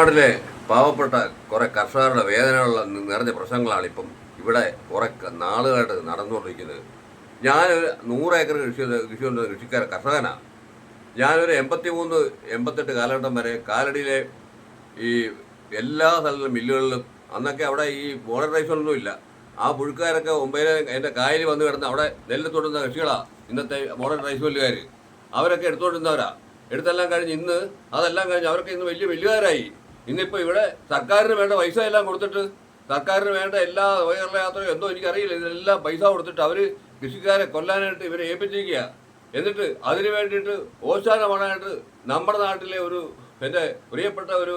കുട്ടനാടിലെ പാവപ്പെട്ട കുറെ കർഷകരുടെ വേദനകളുള്ള നി- നിറഞ്ഞ പ്രശ്നങ്ങളാണ് ഇപ്പം ഇവിടെ കുറെ നാളുകളായിട്ട് നടന്നുകൊണ്ടിരിക്കുന്നത്. ഞാനൊരു നൂറ് ഏക്കർ കൃഷി കൃഷി കൊണ്ട് കൃഷിക്കാരൻ കർഷകനാണ് ഞാനൊരു എൺപത്തി മൂന്ന് എൺപത്തെട്ട് കാലഘട്ടം വരെ കാലടിയിലെ ഈ എല്ലാ സ്ഥലത്തും മില്ലുകളിലും അന്നൊക്കെ അവിടെ ഈ മോഡേൺ റൈസൊന്നും ഇല്ല. ആ പുഴുക്കാരൊക്കെ മുംബൈയിലെ എന്റെ കായലിൽ വന്ന് കിടന്ന് അവിടെ നെല്ല് തൊടുന്ന കൃഷികളാണ് ഇന്നത്തെ മോഡേൺ റൈസ് മില്ലുകാർ അവരൊക്കെ എടുത്തുകൊണ്ടിരുന്നവരാ. എടുത്തെല്ലാം കഴിഞ്ഞ് ഇന്ന് അതെല്ലാം കഴിഞ്ഞ് അവർക്ക് ഇന്ന് വലിയ വലിയകാരായി ഇന്നിപ്പോൾ ഇവിടെ സർക്കാരിന് വേണ്ട പൈസ എല്ലാം കൊടുത്തിട്ട് സർക്കാരിന് വേണ്ട എല്ലാ വയറുള്ള യാത്രയും എന്തോ എനിക്കറിയില്ല. ഇതിനെല്ലാം പൈസ കൊടുത്തിട്ട് അവർ കൃഷിക്കാരെ കൊല്ലാനായിട്ട് ഇവരെ ഏൽപ്പിച്ചിരിക്കുക എന്നിട്ട് അതിന് വേണ്ടിയിട്ട് ഓശാനമാണായിട്ട് നമ്മുടെ നാട്ടിലെ ഒരു എന്റെ പ്രിയപ്പെട്ട ഒരു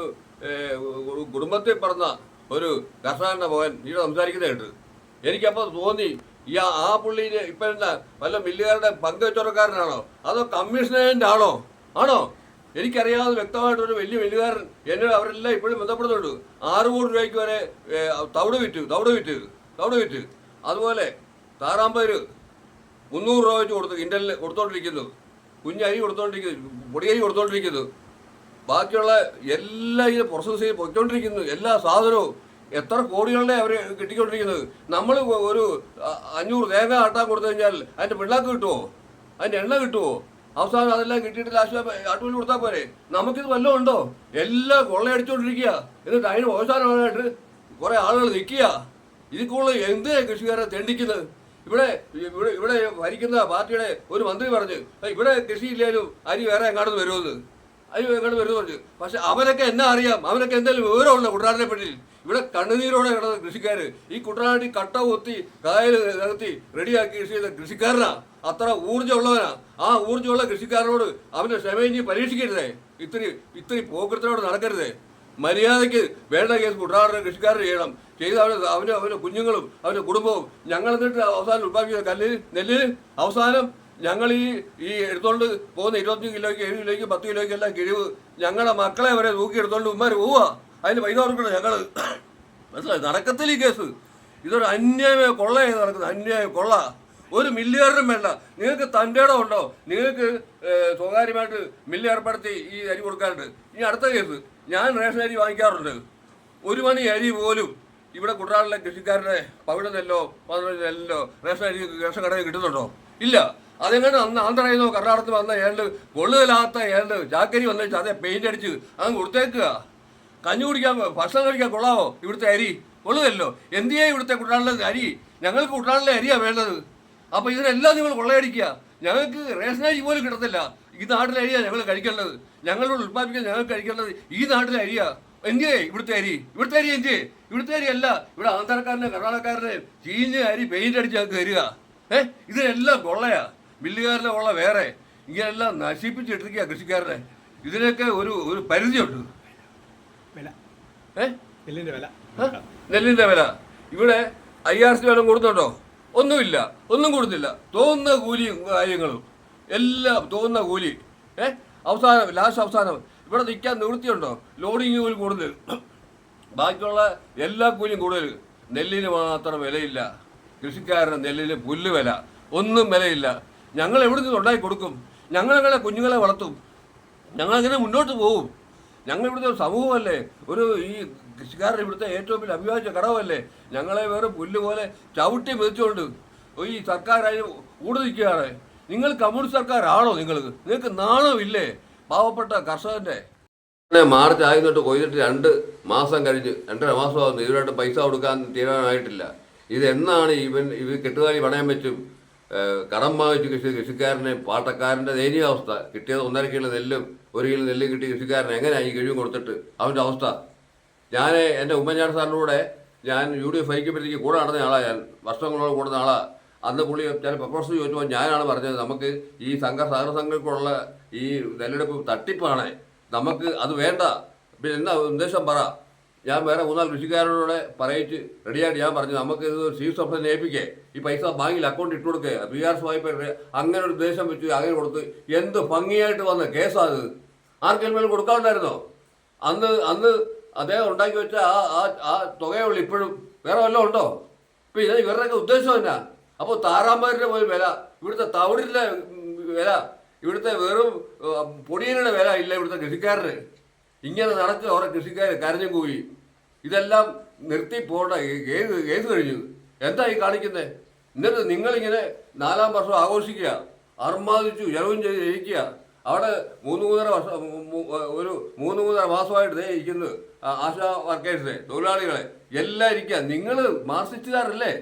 കുടുംബത്തിൽ പറഞ്ഞ ഒരു കർഷകന്റെ മകൻ ഇവിടെ സംസാരിക്കുന്നതായിട്ട് എനിക്കപ്പോൾ തോന്നി ഈ ആ- പുള്ളിയിൽ ഇപ്പം എന്താ വല്ല മില്ലുകാരുടെ പങ്കുവെച്ചോറക്കാരനാണോ അതോ കമ്മീഷണേന്റെ ആണോ? ആണോ? എനിക്കറിയാവുന്ന വ്യക്തമായിട്ടൊരു വലിയ വലിയകാരൻ എന്നോട് അവരെല്ലാം ഇപ്പോഴും ബന്ധപ്പെടുന്നുണ്ട്. ആറ് കോടി രൂപയ്ക്ക് വരെ തവിട് വിറ്റ് തവിട് വിറ്റ് തവിട് വിറ്റ്. അതുപോലെ താറാമ്പേര് മുന്നൂറ് രൂപ വെച്ച് കൊടുത്തു ഇന്റലിന് കൊടുത്തോണ്ടിരിക്കുന്നു. കുഞ്ഞരി കൊടുത്തോണ്ടിരിക്കുന്നു പൊടിയരി കൊടുത്തോണ്ടിരിക്കുന്നു. ബാക്കിയുള്ള എല്ലാ ഇത് പ്രോസസ്സ് ചെയ്ത് പൊയ്ക്കൊണ്ടിരിക്കുന്നു. എല്ലാ സാധനവും എത്ര കോടികളുടെ അവർ കിട്ടിക്കൊണ്ടിരിക്കുന്നത്. നമ്മൾ ഒരു അഞ്ഞൂറ് തേങ്ങ ആട്ടാൻ കൊടുത്തു കഴിഞ്ഞാൽ അതിന്റെ പിള്ളാക്ക് കിട്ടുമോ അതിന്റെ എണ്ണ കിട്ടുമോ അവസാനം അതെല്ലാം കിട്ടിയിട്ട് ലാസ്റ്റ് ആട്ടുകൂലി കൊടുത്താൽ പോരെ? നമുക്കിത് വല്ലതും ഉണ്ടോ? എല്ലാം കൊള്ളയടിച്ചോണ്ടിരിക്കുക എന്നിട്ട് അതിന് അവസാനമായിട്ട് കുറേ ആളുകൾ നിൽക്കുക ഇതിൽ കൂടുതൽ എന്തിനാ കൃഷിക്കാരെ തെണ്ടിക്കുന്നത് ഇവിടെ ഇവിടെ ഭരിക്കുന്ന പാർട്ടിയുടെ ഒരു മന്ത്രി പറഞ്ഞു ഇവിടെ ഇവിടെ കൃഷിയില്ലേലും അരി വേറെ എങ്ങാണ്ട് വരുമെന്ന് അരി എങ്ങാണ്ട് വരുമെന്ന് പറഞ്ഞു. പക്ഷെ അവരൊക്കെ എന്നാ അറിയാം? അവരൊക്കെ എന്തെങ്കിലും വിവരമുള്ള കുട്ടനാടിനെ പറ്റി ഇവിടെ കണ്ണുനീരോടെ കിടന്ന കൃഷിക്കാർ ഈ കുട്ടനാട്ടിൽ കട്ട കൊത്തി കായൽ നികത്തി റെഡിയാക്കി കൃഷി ചെയ്ത കൃഷിക്കാരനാ. അത്ര ഊർജമുള്ളവനാ. ആ ഊർജമുള്ള കൃഷിക്കാരനോട് അവന്റെ ക്ഷമയിഞ്ഞ് പരീക്ഷിക്കരുതേ. ഇത്തിരി ഇത്തിരി പോക്കൃത്തിനോട് നടക്കരുതേ. മര്യാദയ്ക്ക് വേണ്ട കേസ് കുട്ടനാടിനെ കൃഷിക്കാരൻ ചെയ്യണം ചെയ്ത് അവൻ അവന് അവന്റെ കുഞ്ഞുങ്ങളും അവന്റെ കുടുംബവും ഞങ്ങൾ എന്നിട്ട് അവസാനം ഉത്പാദിപ്പിക്കുന്ന കല്ലിൽ നെല്ലിൽ അവസാനം ഞങ്ങൾ ഈ ഈ എടുത്തോണ്ട് പോകുന്ന ഇരുപത്തഞ്ച് കിലോയ്ക്ക് ഏഴ് കിലോയ്ക്ക് പത്ത് കിലോയ്ക്ക് എല്ലാം കിഴിവ് ഞങ്ങളുടെ മക്കളെ വരെ തൂക്കി എടുത്തോണ്ട് ഉമ്മാർ പോവുക. അതിന് പൈസ കൊടുക്കണം ഞങ്ങൾ മനസ്സിലായി? നടക്കത്തില്ല ഈ കേസ്. ഇതൊരു അന്യായ കൊള്ളയാണ് നടക്കുന്നത്. അന്യായ കൊള്ള. ഒരു മില്ലുകാരനും വേണ്ട. നിങ്ങൾക്ക് തന്റെ ഇടം ഉണ്ടോ? നിങ്ങൾക്ക് സ്വകാര്യമായിട്ട് മില്ല് ഏർപ്പെടുത്തി ഈ അരി കൊടുക്കാറുണ്ട് ഇനി അടുത്ത കേസ്. ഞാൻ റേഷൻ അരി വാങ്ങിക്കാറുണ്ട്. ഒരു മണി അരി പോലും ഇവിടെ കുട്ടനാട്ടിലെ കൃഷിക്കാരുടെ പവിട നെല്ലോ പതിനഞ്ച് നെല്ലോ റേഷൻ അരി റേഷൻ കടയിൽ കിട്ടുന്നുണ്ടോ? ഇല്ല. അതെങ്ങനെ അന്ന് ആന്ധ്രയിൽ നിന്നോ കർണാടകത്തിൽ വന്ന ഏണ്ട് കൊള്ളുകലാത്ത ഏണ്ട് ചാക്കരി വന്നിട്ട് അതേ പെയിന്റ് അടിച്ച് അങ്ങ് കൊടുത്തേക്കുക. കഞ്ഞി കുടിക്കാൻ ഭക്ഷണം കഴിക്കാൻ കൊള്ളാവോ ഇവിടുത്തെ അരി? കൊള്ളുകല്ലോ. എന്തിയാ ഇവിടുത്തെ കുട്ടനാട്ടിലെ അരി? ഞങ്ങൾക്ക് കുട്ടനാട്ടിലെ അരിയാണ് വേണ്ടത്. അപ്പൊ ഇതിനെല്ലാം നിങ്ങൾ കൊള്ളയടിക്കുക. ഞങ്ങൾക്ക് റേഷൻ അരി പോലും കിട്ടത്തില്ല. ഈ നാട്ടിലെ അരിയാ ഞങ്ങൾ കഴിക്കേണ്ടത്. ഞങ്ങളോട് ഉത്പാദിപ്പിക്കാൻ ഞങ്ങൾക്ക് കഴിക്കേണ്ടത് ഈ നാട്ടിലെ അരിയാ. എന്തിയേ ഇവിടുത്തെ അരി. ഇവിടുത്തെ അരി എന്തിയേ ഇവിടുത്തെ അരി അല്ല. ഇവിടെ ആന്ധ്രക്കാരനെ കർണാടകക്കാരനെ ചീഞ്ഞ അരി പെയിന്റ് അടിച്ച് ഞങ്ങൾക്ക് തരിക. ഏഹ് ഇതിനെല്ലാം കൊള്ളയാ. ബില്ലുകാരനെ കൊള്ള വേറെ. ഇങ്ങനെല്ലാം നശിപ്പിച്ചിട്ടിരിക്കുക കൃഷിക്കാരനെ. ഇതിനൊക്കെ ഒരു ഒരു പരിധിയുണ്ട്. വില. ഏ? നെല്ലിന്റെ വില. നെല്ലിന്റെ വില. ഇവിടെ ഐ ആർ സി വേണം കൊടുത്തുണ്ടോ ഒന്നുമില്ല ഒന്നും കൊടുത്തില്ല തോന്നുന്ന കൂലിയും കാര്യങ്ങളും എല്ലാം തോന്നുന്ന കൂലി. ഏ? അവസാനം ലാസ്റ്റ് അവസാനം. ഇവിടെ നിൽക്കാൻ നിവൃത്തിയുണ്ടോ? ലോഡിങ് കൂലി കൂടുതൽ. ബാക്കിയുള്ള എല്ലാ കൂലിയും കൂടുതൽ. നെല്ലിന് മാത്രം വിലയില്ല. കൃഷിക്കാരന് നെല്ലിന് പുല്ല് വില. ഒന്നും വിലയില്ല. ഞങ്ങൾ എവിടെ നിന്ന് ഉണ്ടാക്കി കൊടുക്കും? ഞങ്ങളെങ്ങനെ കുഞ്ഞുങ്ങളെ വളർത്തും. ഞങ്ങളെങ്ങനെ മുന്നോട്ട് പോകും ഞങ്ങൾ ഇവിടുത്തെ സമൂഹമല്ലേ? ഒരു ഈ കൃഷിക്കാരുടെ ഇവിടുത്തെ ഏറ്റവും വലിയ അഭിവാജ്യ ഘടകമല്ലേ? ഞങ്ങളെ വേറെ പുല്ല് പോലെ ചവിട്ടി മെതിച്ചുകൊണ്ട് ഈ സർക്കാർ അതിന് കൂടെ നിൽക്കുകയാണ് നിങ്ങൾ കമ്മ്യൂണിസ്റ്റ് സർക്കാരാണോ നിങ്ങൾ? നിങ്ങൾക്ക് നാണോ ഇല്ലേ പാവപ്പെട്ട കർഷകന്റെ. മാർച്ച് ആയിരുന്നിട്ട് തൊട്ട് കൊയ്തിട്ട് രണ്ട് മാസം കഴിഞ്ഞ് രണ്ടര മാസമാകുന്നു ഇവരായിട്ട് പൈസ കൊടുക്കാൻ തീരുമാനമായിട്ടില്ല. ഇത് എന്നാണ് ഇവൻ ഇവ കെട്ടുകാരി പണയം വെച്ചും കടം വാങ്ങിച്ച് കൃഷി കൃഷിക്കാരനെ പാട്ടക്കാരന്റെ ദയനീയാവസ്ഥ കിട്ടിയത് ഒന്നര കിലോ നെല്ലും ഒരു കിലോ നെല്ലും കിട്ടി കൃഷിക്കാരൻ എങ്ങനെയാണ് ഈ കിഴിവ് കൊടുത്തിട്ട്? അവന്റെ അവസ്ഥ. ഞാൻ എന്റെ ഉമ്മൻചാണ്ടി സാറിന്റെ കൂടെ ഞാൻ യു ഡി എഫ് ഐക്യപ്പെടുത്തിക്ക് കൂടെ നടന്ന ആളാണ് ഞാൻ. വർഷങ്ങളോട് കൂടുന്ന ആളാണ് അന്ന് പുള്ളി ചില പ്രപ്പോസൽ ചോദിച്ചപ്പോൾ ഞാനാണ് പറഞ്ഞത് നമുക്ക് ഈ സംഘ സഹകരണ സംഘങ്ങൾക്കുള്ള ഈ നെല്ലെടുപ്പ് തട്ടിപ്പാണ്. നമുക്ക് അത് വേണ്ട. പിന്നെ എന്താ ഉദ്ദേശം പറ. ഞാൻ വേറെ മൂന്നാൽ കൃഷിക്കാരോടെ പറയിച്ച് റെഡിയായിട്ട് ഞാൻ പറഞ്ഞു നമുക്ക് ഇത് ചീഫ് സബ്സിഡി ഏൽപ്പിക്കേ ഈ പൈസ ബാങ്കിൽ അക്കൗണ്ട് ഇട്ട് കൊടുക്കുക പി ആർ എസ് വായ്പ അങ്ങനെ ഒരു ദേശം വെച്ച് അങ്ങനെ കൊടുത്ത് എന്ത് ഭംഗിയായിട്ട് വന്ന കേസാണ് അത് ആർക്കെങ്കിലും മേലും കൊടുക്കാറുണ്ടായിരുന്നോ അന്ന് അന്ന് അദ്ദേഹം ഉണ്ടാക്കി വെച്ച ആ ആ ആ തുകയുള്ളൂ ഇപ്പോഴും. വേറെ വല്ലതും ഉണ്ടോ? ഇപ്പം ഇത് ഇവരുടെയൊക്കെ ഉദ്ദേശം എന്നാ. അപ്പോൾ താറാമ്പാരിന്റെ പോലും വില ഇവിടുത്തെ തവിടിന്റെ വില ഇവിടുത്തെ വെറും പൊടിയനുടെ വില ഇല്ല ഇവിടുത്തെ കൃഷിക്കാരന്. ഇങ്ങനെ നടക്കുക ഓരോ കൃഷിക്കാർ കരഞ്ഞു കൂവി ഇതെല്ലാം നിർത്തി പോകേണ്ട കേസ് കേസ് കഴിഞ്ഞത് എന്താ ഈ കാണിക്കുന്നത് എന്നിട്ട് നിങ്ങളിങ്ങനെ നാലാം വർഷം ആഘോഷിക്കുക. അർമാദിച്ചു ജലവും ചെയ്ത് ഇരിക്കുക അവിടെ മൂന്ന് മൂന്നര വർഷം ഒരു മൂന്ന് മൂന്നര മാസമായിട്ട് ദേ ഇരിക്കുന്നു ആശാ വർക്കേഴ്സിനെ തൊഴിലാളികളെ. എല്ലാം ഇരിക്കുക. നിങ്ങൾ മാർസിച്ചുകാരല്ലേ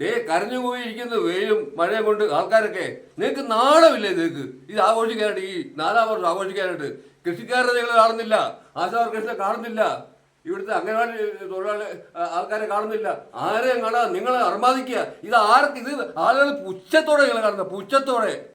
ദേ കരഞ്ഞു പോയി ഇരിക്കുന്നു വെയിലും മഴയും കൊണ്ട് ആൾക്കാരൊക്കെ. നിങ്ങൾക്ക് നാണമില്ലേ നിങ്ങൾക്ക്? ഇത് ആഘോഷിക്കാനായിട്ട് ഈ നാലാം വർഷം ആഘോഷിക്കാനായിട്ട്. കൃഷിക്കാരെ നിങ്ങൾ കാണുന്നില്ല. ആശാ വർക്കേഴ്സിനെ കാണുന്നില്ല. ഇവിടുത്തെ അംഗനവാടി തൊഴിലാളി ആൾക്കാരെ കാണുന്നില്ല. ആരെയും കാണാ? നിങ്ങൾ അർമാദിക്കുക. ഇത് ആർക്ക് ഇത് ആളുകൾ പുച്ഛത്തോടെ നിങ്ങൾ കാണുന്നത്? പുച്ഛത്തോടെ.